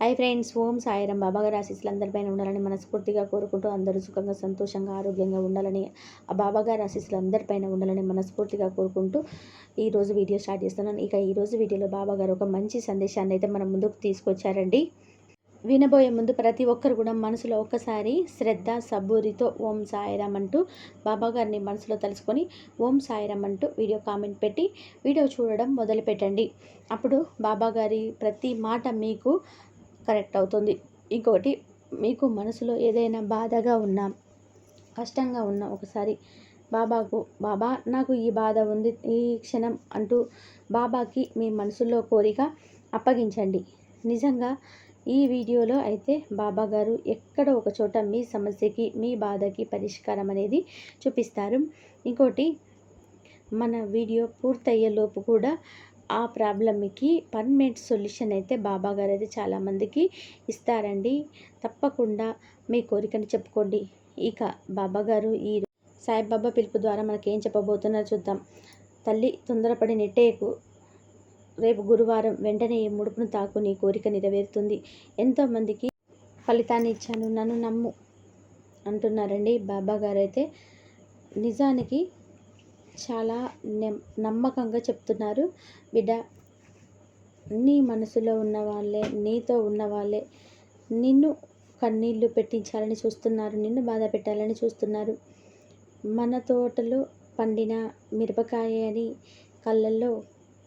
Hi friends ఓం సాయిరం బాబాగారి ఆశీస్సులు అందరిపైన ఉండాలని మనస్ఫూర్తిగా కోరుకుంటూ అందరూ సుఖంగా సంతోషంగా ఆరోగ్యంగా ఉండాలని ఆ బాబాగారి ఆశీస్సులు అందరిపైన ఉండాలని మనస్ఫూర్తిగా కోరుకుంటూ ఈరోజు వీడియో స్టార్ట్ చేస్తున్నాను. ఇక ఈరోజు వీడియోలో బాబాగారు ఒక మంచి సందేశాన్ని అయితే మన ముందుకు తీసుకొచ్చారండి. వినబోయే ముందు ప్రతి ఒక్కరు కూడా మనసులో ఒక్కసారి శ్రద్ధ సబ్బూరితో ఓం సాయిరామ్ అంటూ బాబాగారిని మనసులో తలుచుకొని ఓం సాయిరామ్ అంటూ వీడియో కామెంట్ పెట్టి వీడియో చూడడం మొదలుపెట్టండి. అప్పుడు బాబాగారి ప్రతి మాట మీకు కరెక్ట్ అవుతుంది ఇంకొకటి మీకు మనసులో ఏదైనా బాధగా ఉన్నా కష్టంగా ఉన్నా ఒకసారి బాబాకు బాబా నాకు ఈ బాధ ఉంది ఈ క్షణం అంటూ బాబాకి మీ మనసులో కోరిక అప్పగించండి. నిజంగా ఈ వీడియోలో అయితే బాబా గారు ఎక్కడ ఒక చోట మీ సమస్యకి మీ బాధకి పరిష్కారం అనేది చూపిస్తారు. ఇంకోటి మన వీడియో పూర్తయ్యేలోపు కూడా ఆ ప్రాబ్లమ్కి పర్మనెంట్ సొల్యూషన్ అయితే బాబా గారు అయితే చాలామందికి ఇస్తారండి. తప్పకుండా మీ కోరికని చెప్పుకోండి. ఇక బాబా గారు ఈ సాయిబాబా పిలుపు ద్వారా మనకి ఏం చెప్పబోతున్నారో చూద్దాం. తల్లి తొందరపడి నెట్టేకు రేపు గురువారం వెంటనే ఈ ముడుపును తాకు నీ కోరిక నెరవేరుతుంది. ఎంతోమందికి ఫలితాన్ని ఇచ్చాను. నన్ను నమ్ము అంటున్నారండి బాబా గారు అయితే. నిజానికి చాలా నమ్మకంగా చెప్తున్నారు. బిడ్డ నీ మనసులో ఉన్న వాళ్ళే నీతో ఉన్న వాళ్ళే నిన్ను కన్నీళ్ళు పెట్టించాలని చూస్తున్నారు నిన్ను బాధ పెట్టాలని చూస్తున్నారు. మన తోటలో పండిన మిరపకాయ అని కళ్ళల్లో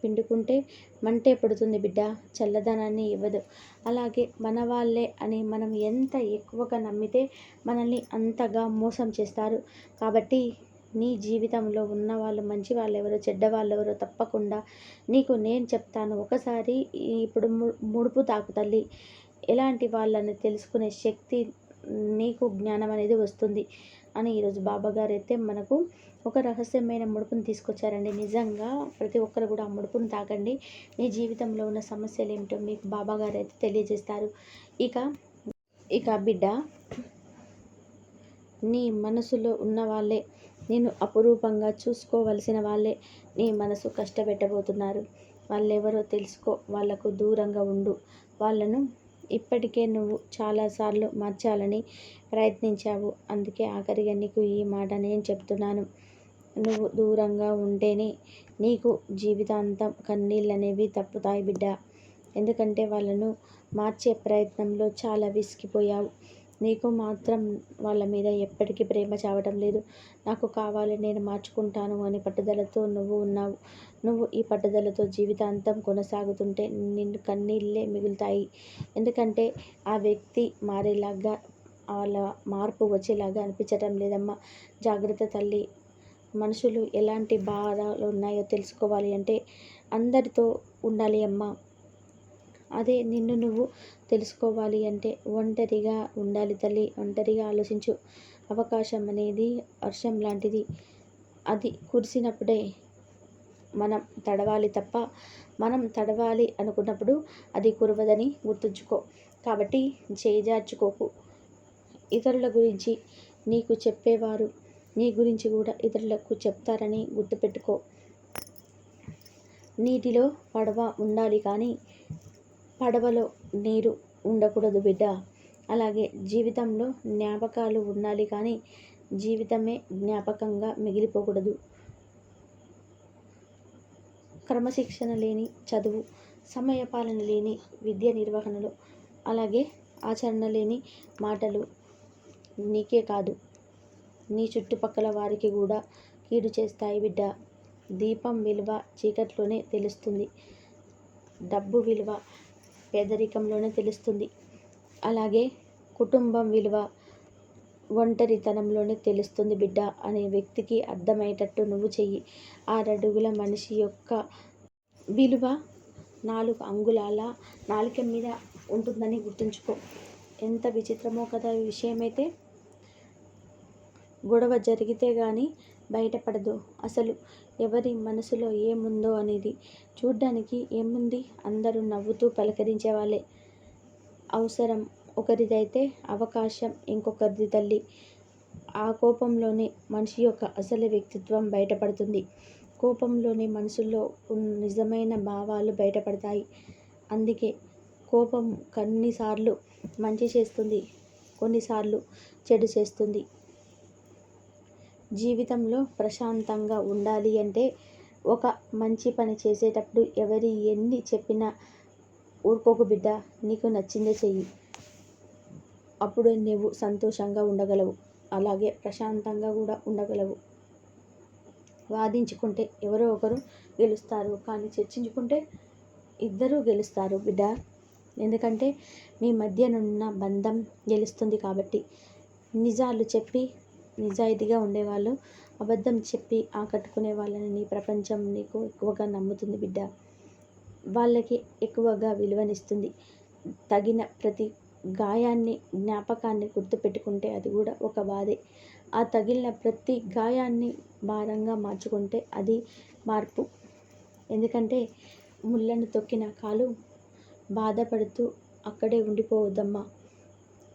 పిండుకుంటే మంటే పడుతుంది బిడ్డ చల్లదనాన్ని ఇవ్వదు. అలాగే మన వాళ్ళే అని మనం ఎంత ఎక్కువగా నమ్మితే మనల్ని అంతగా మోసం చేస్తారు. కాబట్టి నీ జీవితంలో ఉన్న వాళ్ళు మంచి వాళ్ళు ఎవరో చెడ్డ వాళ్ళు ఎవరో తప్పకుండా నీకు నేను చెప్తాను. ఒకసారి ఇప్పుడు ముడుపు తాకు తల్లి. ఎలాంటి వాళ్ళని తెలుసుకునే శక్తి నీకు జ్ఞానం అనేది వస్తుంది అని ఈరోజు బాబా గారు అయితే మనకు ఒక రహస్యమైన ముడుపును తీసుకొచ్చారండి. నిజంగా ప్రతి ఒక్కరు కూడా ఆ ముడుపును తాకండి. మీ జీవితంలో ఉన్న సమస్యలు ఏమిటో మీకు బాబా గారు అయితే తెలియజేస్తారు. ఇక ఇక బిడ్డ నీ మనసులో ఉన్న వాళ్ళే నేను అపురూపంగా చూసుకోవలసిన వాళ్ళే నీ మనసు కష్టపెట్టబోతున్నారు. వాళ్ళెవరో తెలుసుకో వాళ్ళకు దూరంగా ఉండు. వాళ్ళను ఇప్పటికే నువ్వు చాలాసార్లు మార్చాలని ప్రయత్నించావు. అందుకే ఆఖరిగా నీకు ఈ మాట నేను చెప్తున్నాను. నువ్వు దూరంగా ఉంటేనే నీకు జీవితాంతం కన్నీళ్ళు అనేవి తప్పుతాయి బిడ్డ. ఎందుకంటే వాళ్ళను మార్చే ప్రయత్నంలో చాలా విసిగిపోయావు. నీకు మాత్రం వాళ్ళ మీద ఎప్పటికీ ప్రేమ చావటం లేదు. నాకు కావాలి నేను మార్చుకుంటాను అని పట్టుదలతో నువ్వు ఉన్నావు. నువ్వు ఈ పట్టుదలతో జీవితాంతం కొనసాగుతుంటే నిన్ను కన్నీళ్ళే మిగులుతాయి. ఎందుకంటే ఆ వ్యక్తి మారేలాగా వాళ్ళ మార్పు వచ్చేలాగా అనిపించటం లేదమ్మా. జాగ్రత్త తల్లి. మనుషులు ఎలాంటి బాధలు ఉన్నాయో తెలుసుకోవాలి అంటే అందరితో ఉండాలి అమ్మా. అదే నిన్ను నువ్వు తెలుసుకోవాలి అంటే ఒంటరిగా ఉండాలి తల్లి. ఒంటరిగా ఆలోచించు. అవకాశం అనేది వర్షం లాంటిది. అది కురిసినప్పుడే మనం తడవాలి తప్ప మనం తడవాలి అనుకున్నప్పుడు అది కురవదని గుర్తుంచుకో. కాబట్టి చేజార్చుకోకు. ఇతరుల గురించి నీకు చెప్పేవారు నీ గురించి కూడా ఇతరులకు చెప్తారని గుర్తుపెట్టుకో. నీటిలో పడవ ఉండాలి కానీ పడవలో నీరు ఉండకూడదు బిడ్డ. అలాగే జీవితంలో జ్ఞాపకాలు ఉండాలి కానీ జీవితమే జ్ఞాపకంగా మిగిలిపోకూడదు. క్రమశిక్షణ లేని చదువు సమయపాలన లేని విద్య నిర్వహణలో అలాగే ఆచరణ లేని మాటలు నీకే కాదు. నీ చుట్టుపక్కల వారికి కూడా కీడు చేస్తాయి బిడ్డ. దీపం విలువ చీకట్లోనే తెలుస్తుంది. డబ్బు విలువ పేదరికంలోనే తెలుస్తుంది. అలాగే కుటుంబం విలువ ఒంటరితనంలోనే తెలుస్తుంది బిడ్డ అనే వ్యక్తికి అర్థమయ్యేటట్టు నువ్వు చెయ్యి. ఆరడుగుల మనిషి యొక్క విలువ నాలుగు అంగుళాల నాలుక మీద ఉంటుందని గుర్తుంచుకో. ఎంత విచిత్రమో కదా ఈ విషయమైతే. గొడవ జరిగితే కానీ బయటపడదు. అసలు ఎవరి మనసులో ఏముందో అనేది చూడ్డానికి ఏముంది? అందరూ నవ్వుతూ పలకరించే వాళ్ళే అవసరం ఒకరిదైతే అవకాశం ఇంకొకరిది తల్లి. ఆ కోపంలోనే మనిషి యొక్క అసలు వ్యక్తిత్వం బయటపడుతుంది. కోపంలోనే మనసులో నిజమైన భావాలు బయటపడతాయి. అందుకే కోపం కొన్నిసార్లు మంచి చేస్తుంది కొన్నిసార్లు చెడు చేస్తుంది. జీవితంలో ప్రశాంతంగా ఉండాలి అంటే ఒక మంచి పని చేసేటప్పుడు ఎవరి ఎన్ని చెప్పినా ఊరుకోకు బిడ్డ నీకు నచ్చిందే చెయ్యి. అప్పుడు నువ్వు సంతోషంగా ఉండగలవు. అలాగే ప్రశాంతంగా కూడా ఉండగలవు. వాదించుకుంటే ఎవరో ఒకరు గెలుస్తారు. కానీ చర్చించుకుంటే ఇద్దరూ గెలుస్తారు బిడ్డ. ఎందుకంటే మీ మధ్యనున్న బంధం గెలుస్తుంది కాబట్టి నిజాలు చెప్పి నిజాయితీగా ఉండేవాళ్ళు. అబద్ధం చెప్పి ఆకట్టుకునే వాళ్ళని ప్రపంచం నీకు ఎక్కువగా నమ్ముతుంది బిడ్డ. వాళ్ళకి ఎక్కువగా విలువనిస్తుంది. తగిన ప్రతి గాయాన్ని జ్ఞాపకాన్ని గుర్తుపెట్టుకుంటే అది కూడా ఒక బాధే. ఆ తగిలిన ప్రతి గాయాన్ని భారంగా మార్చుకుంటే అది మార్పు. ఎందుకంటే ముళ్ళను తొక్కిన కాలు బాధపడుతూ అక్కడే ఉండిపోవద్దమ్మా.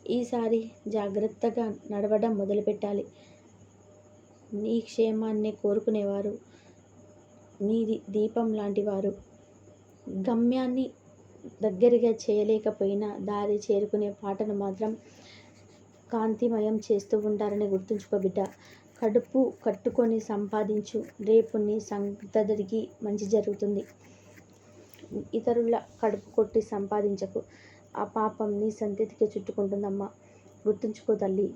ఈసారి జాగ్రత్తగా నడవడం మొదలుపెట్టాలి. నీ క్షేమాన్నే కోరుకునేవారు. నీది దీపం లాంటివారు. గమ్యాన్ని దగ్గరగా చేయలేకపోయినా దారి చేరుకునే పాటను మాత్రం కాంతిమయం చేస్తూ ఉంటారని గుర్తుంచుకో బిడ్డ. కడుపు కట్టుకొని సంపాదించు. రేపు నీ సంతతికి మంచి జరుగుతుంది. ఇతరుల కడుపు కొట్టి సంపాదించకు. ఆ పాపం నీ సంతతికి చుట్టుకుంటుందమ్మా. గుర్తుంచుకో తల్లి.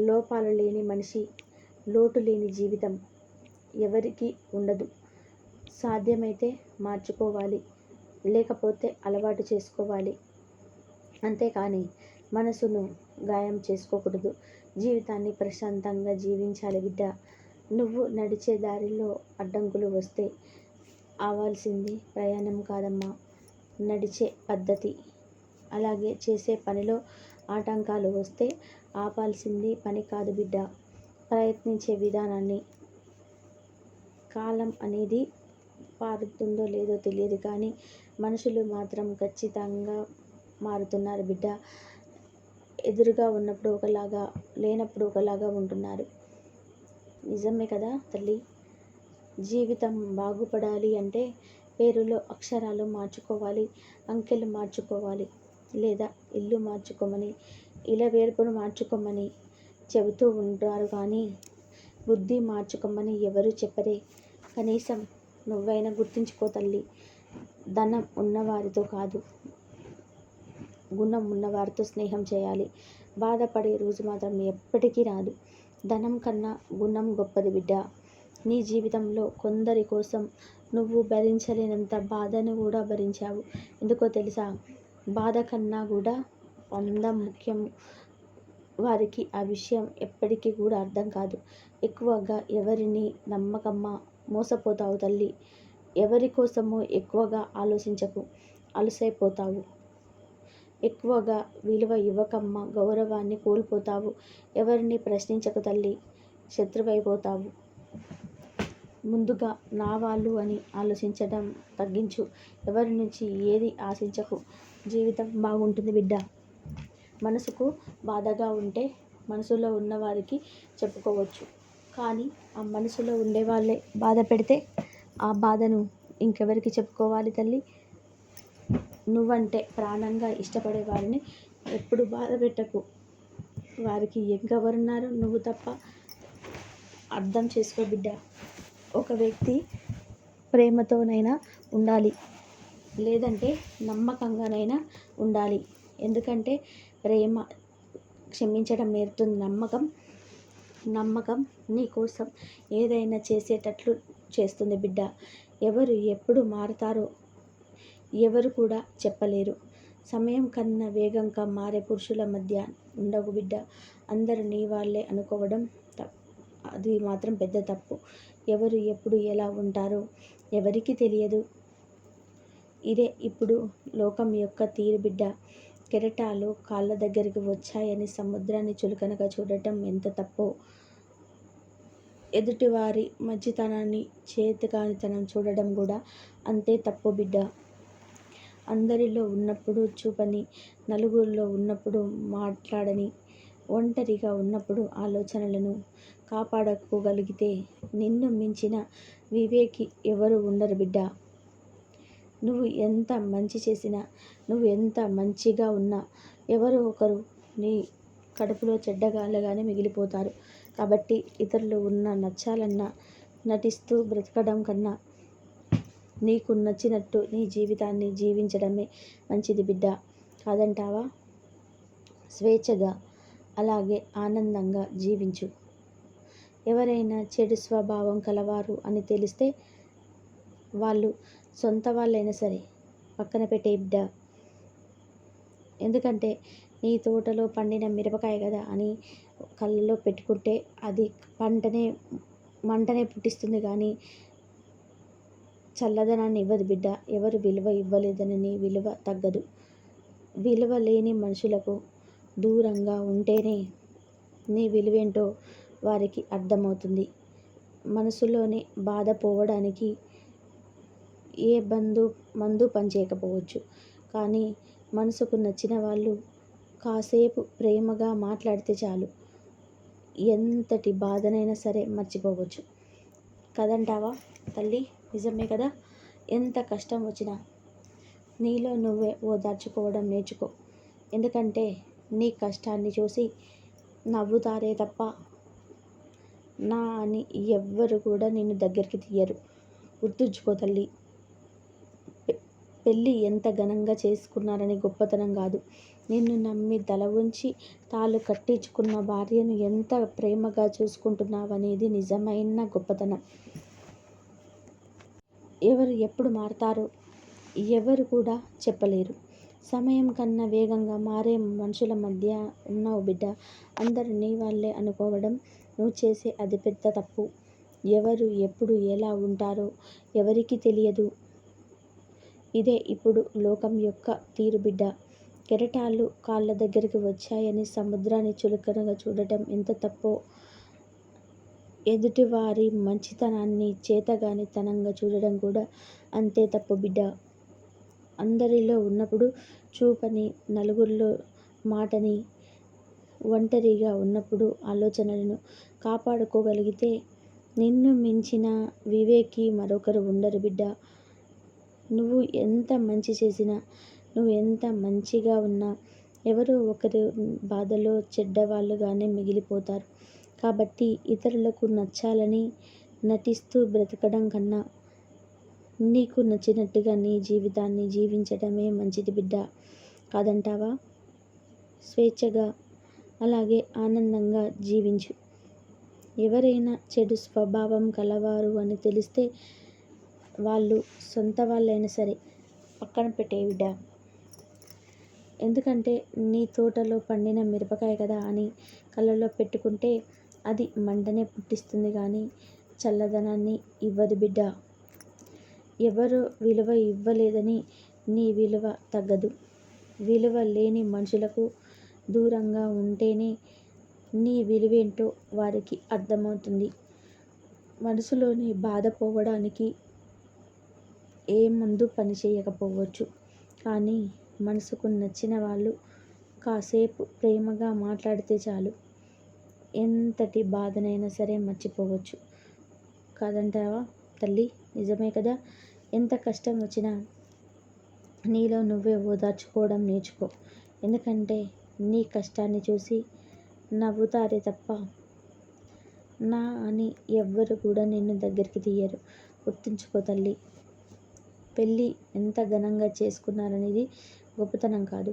లోపాలు లేని మనిషి లోటు లేని జీవితం ఎవరికి ఉండదు. సాధ్యమైతే మార్చుకోవాలి లేకపోతే అలవాటు చేసుకోవాలి. అంతేకాని మనసును గాయం చేసుకోకూడదు. జీవితాన్ని ప్రశాంతంగా జీవించాలి బిడ్డ. నువ్వు నడిచే దారిలో అడ్డంకులు వస్తే ఆవాల్సింది ప్రయాణం కాదమ్మా. నడిచే పద్ధతి. అలాగే చేసే పనిలో ఆటంకాలు వస్తే ఆపాల్సింది పని కాదు బిడ్డ. ప్రయత్నించే విధానాన్ని కాలం అనేది పారుతుందో లేదో తెలియదు కానీ మనుషులు మాత్రం ఖచ్చితంగా మారుతున్నారు బిడ్డ. ఎదురుగా ఉన్నప్పుడు ఒకలాగా లేనప్పుడు ఒకలాగా ఉంటున్నారు. నిజమే కదా తల్లి? జీవితం బాగుపడాలి అంటే పేరులో అక్షరాలు మార్చుకోవాలి అంకెలు మార్చుకోవాలి లేదా ఇల్లు మార్చుకోమని ఇలా వేర్పును మార్చుకోమని చెబుతూ ఉంటారు కానీ బుద్ధి మార్చుకోమని ఎవరు చెప్పరే. కనీసం నువ్వైనా గుర్తించుకో తల్లి ధనం ఉన్నవారితో కాదు. గుణం ఉన్నవారితో స్నేహం చేయాలి. బాధపడే రోజు మాత్రం ఎప్పటికీ రాదు. ధనం కన్నా గుణం గొప్పది బిడ్డ. నీ జీవితంలో కొందరి కోసం నువ్వు భరించలేనంత బాధను కూడా భరించావు. ఎందుకో తెలుసా? బాధ కన్నా కూడా అందం ముఖ్యం. వారికి ఆ విషయం ఎప్పటికీ కూడా అర్థం కాదు. ఎక్కువగా ఎవరిని నమ్మకమ్మా మోసపోతావు తల్లి? ఎవరి కోసమో ఎక్కువగా ఆలోచించకు. అలసైపోతావు. ఎక్కువగా విలువ ఇవ్వకమ్మ గౌరవాన్ని కోల్పోతావు. ఎవరిని ప్రశ్నించక తల్లి? శత్రువైపోతావు. ముందుగా నా వాళ్ళు అని ఆలోచించడం తగ్గించు. ఎవరి నుంచి ఏది ఆశించకు? జీవితం బాగుంటుంది బిడ్డ. మనసుకు బాధగా ఉంటే మనసులో ఉన్నవారికి చెప్పుకోవచ్చు. కానీ ఆ మనసులో ఉండే వాళ్ళే బాధ పెడితే ఆ బాధను ఇంకెవరికి చెప్పుకోవాలి తల్లి? నువ్వంటే ప్రాణంగా ఇష్టపడే వారిని ఎప్పుడు బాధ పెట్టకు. వారికి ఇంకెవరున్నారు నువ్వు తప్ప అర్థం చేసుకో బిడ్డ. ఒక వ్యక్తి ప్రేమతోనైనా ఉండాలి. లేదంటే నమ్మకంగానైనా ఉండాలి. ఎందుకంటే ప్రేమ క్షమించడం నేర్పుతుంది. నమ్మకం నమ్మకం నీ కోసం ఏదైనా చేసేటట్లు చేస్తుంది బిడ్డ. ఎవరు ఎప్పుడు మారుతారో ఎవరు కూడా చెప్పలేరు. సమయం కన్నా వేగంగా మారే పురుషుల మధ్య ఉండవు బిడ్డ. అందరూ నీ వాళ్ళే అనుకోవడం అది మాత్రం పెద్ద తప్పు. ఎవరు ఎప్పుడు ఎలా ఉంటారో ఎవరికీ తెలియదు. ఇదే ఇప్పుడు లోకం యొక్క తీరు బిడ్డ. కెరటాలు కాళ్ళ దగ్గరికి వచ్చాయని సముద్రాన్ని చులకనగా చూడటం ఎంత తప్పో. ఎదుటివారి మంచితనాన్ని చేతకానితనం చూడడం కూడా అంతే తప్పు బిడ్డ. అందరిలో ఉన్నప్పుడు చూపని నలుగురిలో ఉన్నప్పుడు మాట్లాడని ఒంటరిగా ఉన్నప్పుడు ఆలోచనలను కాపాడుకోగలిగితే నిన్ను మించిన వివేకి ఎవరు ఉండరు బిడ్డ. నువ్వు ఎంత మంచి చేసినా నువ్వు ఎంత మంచిగా ఉన్నా ఎవరో ఒకరు నీ కడుపులో చెడ్డగాళ్ళగానే మిగిలిపోతారు. కాబట్టి ఇతరులు ఉన్న నచ్చాలన్నా నటిస్తూ బ్రతకడం కన్నా నీకు నచ్చినట్టు నీ జీవితాన్ని జీవించడమే మంచిది బిడ్డ. కాదంటావా? స్వేచ్ఛగా అలాగే ఆనందంగా జీవించు. ఎవరైనా చెడు స్వభావం కలవారు అని తెలిస్తే వాళ్ళు సొంత వాళ్ళైనా సరే పక్కన పెట్టే బిడ్డ. ఎందుకంటే నీ తోటలో పండిన మిరపకాయ కదా అని కళ్ళలో పెట్టుకుంటే అది పంటనే మంటనే పుట్టిస్తుంది కానీ చల్లదనాన్ని ఇవ్వదు బిడ్డ. ఎవరు విలువ ఇవ్వలేదని విలువ తగ్గదు. విలువ లేని మనుషులకు దూరంగా ఉంటేనే నీ విలువేంటో వారికి అర్థమవుతుంది. మనసులోని బాధ పోవడానికి ఏ బంధు మందు పనిచేయకపోవచ్చు. కానీ మనసుకు నచ్చిన వాళ్ళు కాసేపు ప్రేమగా మాట్లాడితే చాలు. ఎంతటి బాధనైనా సరే మర్చిపోవచ్చు. కదంటావా? తల్లి నిజమే కదా? ఎంత కష్టం వచ్చినా నీలో నువ్వే ఓదార్చుకోవడం నేర్చుకో. ఎందుకంటే నీ కష్టాన్ని చూసి నవ్వుతారే తప్ప నా అని ఎవ్వరు కూడా నేను దగ్గరికి తీయరు. గుర్తుంచుకో తల్లి. పెళ్ళి ఎంత ఘనంగా చేసుకున్నారని గొప్పతనం కాదు. నిన్ను నమ్మి తల ఉంచి తాళ్ళు కట్టించుకున్న భార్యను ఎంత ప్రేమగా చూసుకుంటున్నావనేది నిజమైన గొప్పతనం. ఎవరు ఎప్పుడు మారతారో ఎవరు కూడా చెప్పలేరు. సమయం కన్నా వేగంగా మారే మనుషుల మధ్య ఉన్నావు బిడ్డ. అందరు నీ వాళ్ళే అనుకోవడం నువ్వు చేసే అతిపెద్ద తప్పు. ఎవరు ఎప్పుడు ఎలా ఉంటారో ఎవరికి తెలియదు. ఇదే ఇప్పుడు లోకం యొక్క తీరు బిడ్డ. కెరటాలు కాళ్ళ దగ్గరికి వచ్చాయని సముద్రాన్ని చులకనగా చూడటం ఎంత తప్పో. ఎదుటివారి మంచితనాన్ని చేతగానితనంగా చూడడం కూడా అంతే తప్పు బిడ్డ. అందరిలో ఉన్నప్పుడు చూపని నలుగురిలో మాటని ఒంటరిగా ఉన్నప్పుడు ఆలోచనలను కాపాడుకోగలిగితే నిన్ను మించిన వివేకి మరొకరు ఉండరు బిడ్డ. నువ్వు ఎంత మంచి చేసినా నువ్వు ఎంత మంచిగా ఉన్నా ఎవరో ఒకరు బాధలో చెడ్డవాళ్ళుగానే మిగిలిపోతారు. కాబట్టి ఇతరులకు నచ్చాలని నటిస్తూ బ్రతకడం కన్నా నీకు నచ్చినట్టుగా నీ జీవితాన్ని జీవించడమే మంచిది బిడ్డ. కాదంటావా? స్వేచ్ఛగా అలాగే ఆనందంగా జీవించు. ఎవరైనా చెడు స్వభావం కలవారు అని తెలిస్తే వాళ్ళు సొంత వాళ్ళైనా సరే పక్కన పెట్టే బిడ్డ. ఎందుకంటే నీ తోటలో పండిన మిరపకాయ కదా అని కళ్ళలో పెట్టుకుంటే అది మంటనే పుట్టిస్తుంది కానీ చల్లదనాన్ని ఇవ్వదు బిడ్డ. ఎవరు విలువ ఇవ్వలేదని నీ విలువ తగ్గదు. విలువ లేని మనుషులకు దూరంగా ఉంటేనే నీ విలువేంటో వారికి అర్థమవుతుంది. మనసులోని బాధ పోవడానికి ఏ మందు పని చేయకపోవచ్చు. కానీ మనసుకు నచ్చిన వాళ్ళు కాసేపు ప్రేమగా మాట్లాడితే చాలు. ఎంతటి బాధనైనా సరే మర్చిపోవచ్చు. కాదంటావా? తల్లి నిజమే కదా? ఎంత కష్టం వచ్చినా నీలో నువ్వే ఓదార్చుకోవడం నేర్చుకో. ఎందుకంటే నీ కష్టాన్ని చూసి నవ్వుతారే తప్ప నా అని ఎవ్వరు కూడా నిన్ను దగ్గరికి తీయరు. గుర్తుంచుకో తల్లి పెళ్ళి ఎంత ఘనంగా చేసుకున్నారనేది గొప్పతనం కాదు.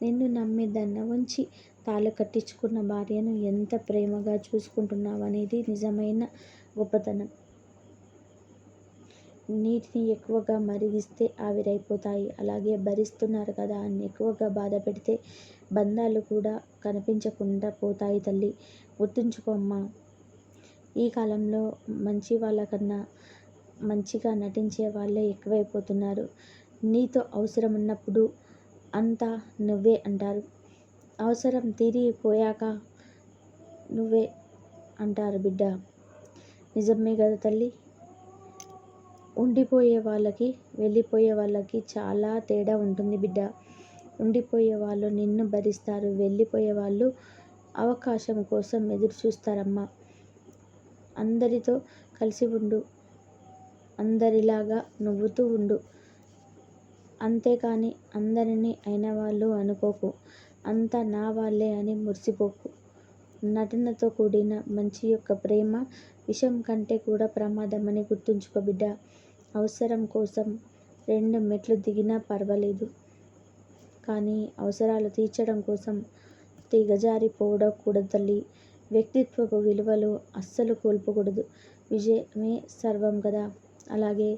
నిన్ను నమ్మి దన్న ఉంచి తాళి కట్టించుకున్న భార్యను ఎంత ప్రేమగా చూసుకుంటున్నావు అనేది నిజమైన గొప్పతనం. నీటిని ఎక్కువగా మరిగిస్తే ఆవిరైపోతాయి. అలాగే భరిస్తున్నారు కదా అని ఎక్కువగా బాధ పెడితే బంధాలు కూడా కనిపించకుండా పోతాయి తల్లి. గుర్తుంచుకో అమ్మా. ఈ కాలంలో మంచి వాళ్ళకన్నా మంచిగా నటించే వాళ్ళే ఎక్కువైపోతున్నారు. నీతో అవసరం ఉన్నప్పుడు అంతా నువ్వే అంటారు. అవసరం తీరిపోయాక నువ్వే అంటారు బిడ్డ. నిజమే కదా తల్లి? ఉండిపోయే వాళ్ళకి వెళ్ళిపోయే వాళ్ళకి చాలా తేడా ఉంటుంది బిడ్డ. ఉండిపోయే వాళ్ళు నిన్ను భరిస్తారు వెళ్ళిపోయే వాళ్ళు అవకాశం కోసం ఎదురు చూస్తారమ్మా అందరితో కలిసి ఉండు అందరిలాగా నవ్వుతూ ఉండు అంతేకాని అందరినీ అయినవాళ్ళు అనుకోకు. అంతా నా వాళ్ళే అని మురిసిపోకు. నటనతో కూడిన మంచి యొక్క ప్రేమ విషం కంటే కూడా ప్రమాదమని గుర్తుంచుకో బిడ్డ అవసరం కోసం రెండు మెట్లు దిగినా పర్వాలేదు. కానీ అవసరాలు తీర్చడం కోసం దిగజారి తల్లి వ్యక్తిత్వపు విలువలు అస్సలు కోల్పోకూడదు. విజయమే సర్వం కదా. అలాగే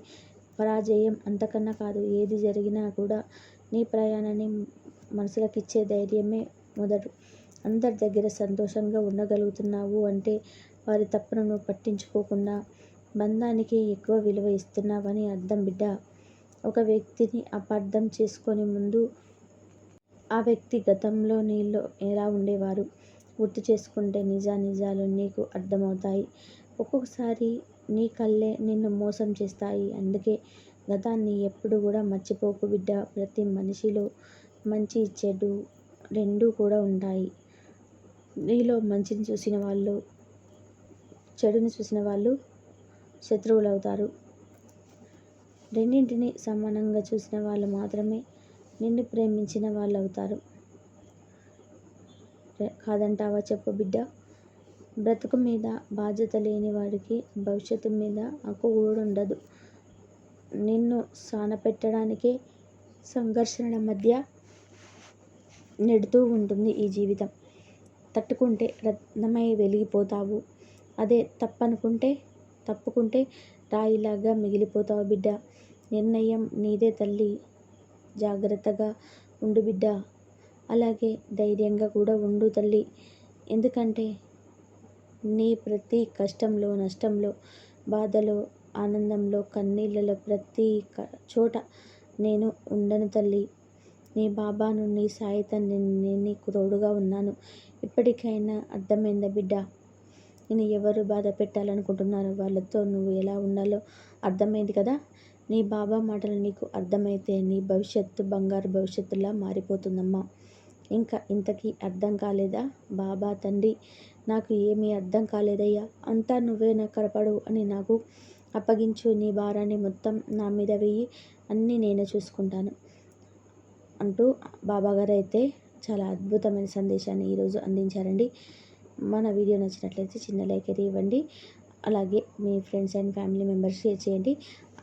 పరాజయం అంతకన్నా కాదు. ఏది జరిగినా కూడా నీ ప్రయాణాన్ని మనుషులకిచ్చే ధైర్యమే మొదలు. అందరి దగ్గర సంతోషంగా ఉండగలుగుతున్నావు అంటే వారి తప్పును నువ్వు పట్టించుకోకుండా బంధానికి ఎక్కువ విలువ ఇస్తున్నావని అర్థం బిడ్డ ఒక వ్యక్తిని అపార్థం చేసుకొని ముందు ఆ వ్యక్తి గతంలో నీలో ఎలా ఉండేవారు గుర్తు చేసుకుంటే నిజానిజాలు నీకు అర్థమవుతాయి. ఒక్కొక్కసారి నీ కళ్ళే నిన్ను మోసం చేస్తాయి. అందుకే గతాన్ని ఎప్పుడూ కూడా మర్చిపోకు బిడ్డ ప్రతి మనిషిలో మంచి చెడు రెండూ కూడా ఉంటాయి. నీలో మంచిని చూసిన వాళ్ళు చెడుని చూసిన వాళ్ళు శత్రువులు అవుతారు రెండింటిని సమానంగా చూసిన వాళ్ళు మాత్రమే నిన్ను ప్రేమించిన వాళ్ళవుతారు. కాదంటావా చెప్పు బిడ్డ బ్రతుకు మీద బాధ్యత లేని వాడికి భవిష్యత్తు మీద హక్కు ఉండదు నిన్ను సానపెట్టడానికే సంఘర్షణల మధ్య నెడుతూ ఉంటుంది ఈ జీవితం. తట్టుకుంటే రత్నమై వెలిగిపోతావు. అదే తప్పనుకుంటే తప్పుకుంటే రాయిలాగా మిగిలిపోతావు బిడ్డ నిర్ణయం నీదే తల్లి జాగ్రత్తగా ఉండు బిడ్డా. అలాగే ధైర్యంగా కూడా ఉండు తల్లి ఎందుకంటే నీ ప్రతి కష్టంలో నష్టంలో బాధలో ఆనందంలో కన్నీళ్ళలో ప్రతి చోట నేను ఉండను తల్లి నీ బాబాను నీ సాయితన్ని నేను నీకు తోడుగా ఉన్నాను. ఇప్పటికైనా అర్థమైందా బిడ్డ నేను ఎవరు బాధ పెట్టాలనుకుంటున్నారో వాళ్ళతో నువ్వు ఎలా ఉండాలో అర్థమైంది కదా. నీ బాబా మాటలు నీకు అర్థమైతే నీ భవిష్యత్తు బంగారు భవిష్యత్తులా మారిపోతుందమ్మా. ఇంకా ఇంతకీ అర్థం కాలేదా బాబా తండ్రి నాకు ఏమీ అర్థం కాలేదయ్యా. అంతా నువ్వే కనపడు అని నాకు అప్పగించు. నీ భారాన్ని మొత్తం నా మీద వెయ్యి. అన్నీ నేనే చూసుకుంటాను అంటూ బాబాగారు అయితే చాలా అద్భుతమైన సందేశాన్ని ఈరోజు అందించారండి. మన వీడియో నచ్చినట్లయితే చిన్న లైక్ అయితే ఇవ్వండి. అలాగే మీ friends and family members share చేయండి.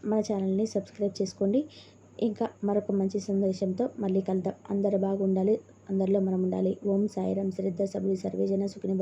మన ఛానల్ని సబ్స్క్రైబ్ చేసుకోండి. ఇంకా మరొక మంచి సందేశంతో మళ్ళీ కలుద్దాం. అందరూ బాగుండాలి. అందరిలో మనం ఉండాలి. ఓం సాయిరాం శ్రద్ధ సభ్యులు సర్వేజన సుఖిని